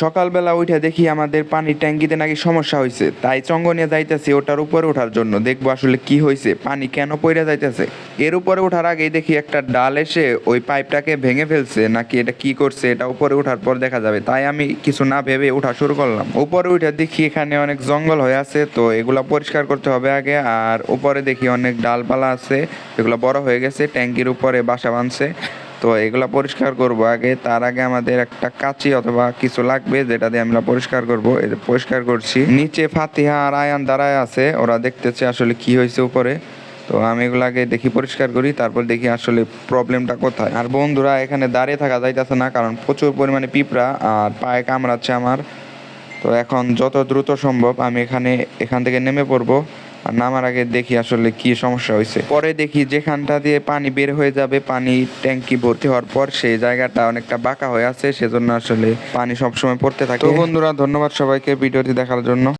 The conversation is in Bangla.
সকালবেলা উঠে দেখি আমাদের পানির ট্যাঙ্কিতে নাকি সমস্যা হয়েছে তাই চঙ্গনিয়া যাইতেছি ওটার উপরে ওঠার জন্য। দেখব আসলে কি হয়েছে পানি কেন পড়ে যাইতেছে। এর উপরে ওঠার আগেই দেখি একটা ডাল এসে ওই পাইপটাকে ভেঙে ফেলছে, নাকি এটা কি করছে, এটা উপরে ওঠার পর দেখা যাবে। তাই আমি কিছু না ভেবে ওঠা শুরু করলাম। উপরে উঠে দেখি এখানে অনেক জঙ্গল হয়ে আছে, তো এগুলো পরিষ্কার করতে হবে আগে। আর উপরে দেখি অনেক ডালপালা আছে, এগুলো বড় হয়ে গেছে, ট্যাঙ্কির উপরে বাসা বাঁধছে। তো এগুলা পরিষ্কার করব। আগে তার আগে আমাদের একটা কাঁচি অথবা কিছু লাগবে, যেটা দিয়ে আমরা পরিষ্কার করব। যে পরিষ্কার করছি। নিচে ফাতিহা আর আয়ান দাঁড়ায় আছে। ওরা দেখতেছে আসলে কি হয়েছে উপরে। তো আমি এগুলো আগে দেখি, পরিষ্কার করি। তারপর দেখি আসলে প্রবলেমটা কোথায়। আর বন্ধুরা, এখানে দাঁড়িয়ে থাকা যাইতেছে না, কারণ প্রচুর পরিমাণে পিঁপড়া আর পায়ে কামড়াচ্ছে আমার। তো এখন যত দ্রুত সম্ভব আমি এখানে, এখান থেকে নেমে পড়ব। আর নামার আগে দেখি আসলে কি সমস্যা হয়েছে। পরে দেখি যেখানটা দিয়ে পানি বের হয়ে যাবে, পানি ট্যাঙ্কি ভর্তি হওয়ার পর সেই জায়গাটা অনেকটা বাঁকা হয়ে আছে, সেজন্য আসলে পানি সবসময় পড়তে থাকে। বন্ধুরা, ধন্যবাদ সবাইকে ভিডিওটি দেখার জন্য।